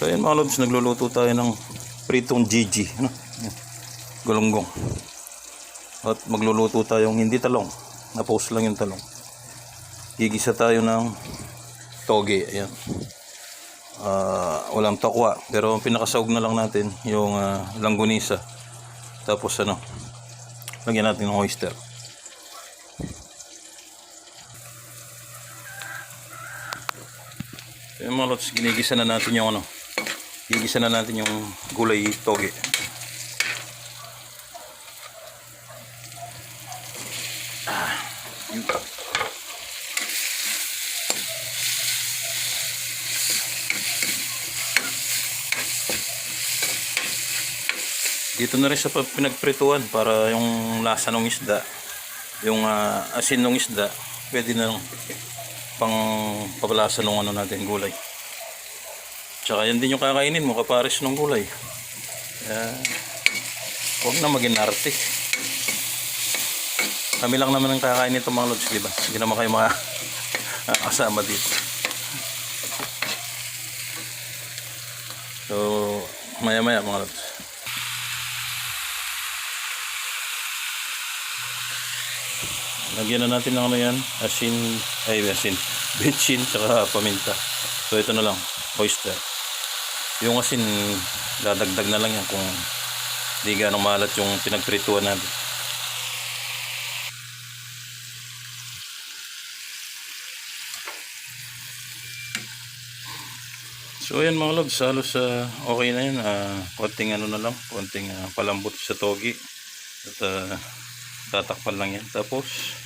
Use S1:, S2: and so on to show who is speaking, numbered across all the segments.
S1: So ayan mga lods, nagluluto tayo ng pritong Gigi. Ano? Yan. Gulunggong. At magluluto tayong hindi talong. Na-post lang yung talong. Gigisa tayo ng toge. Ayan. Ah, walang tokwa. Pero ang pinakasawag na lang natin yung ah, langgunisa. Tapos ano, lagyan natin ng oyster. Yung mga lots, ginigisa na natin yung ano, gigisa na natin yung gulay toge. Ah. Dito na rin sa pinagprituan para yung lasa ng isda, yung ah, asin ng isda, pwede na pang papalasa ng ano natin gulay. Tsaka yan din yung kakainin mo kapares ng gulay. Kaya, huwag na maging arte. Kami lang naman ang kakain nito mga lods, di ba? Hindi naman kayo mga kasama dito. So, maya maya mga lods. Lagyan na natin ng ano yan, asin, ay asin, bitchin, tsaka paminta. So ito na lang, oyster. Yung asin, dadagdag na lang yan kung di ganong malat yung pinagprituan natin. So ayan mga lods, halos ah, okay na yan. Ah, konting ano na lang, konting ah, palambot sa togi. At ah, tatakpan lang yan. Tapos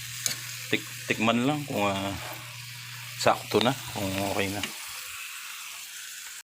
S1: tik tikman lang kung ah, sakto na, kung okay na.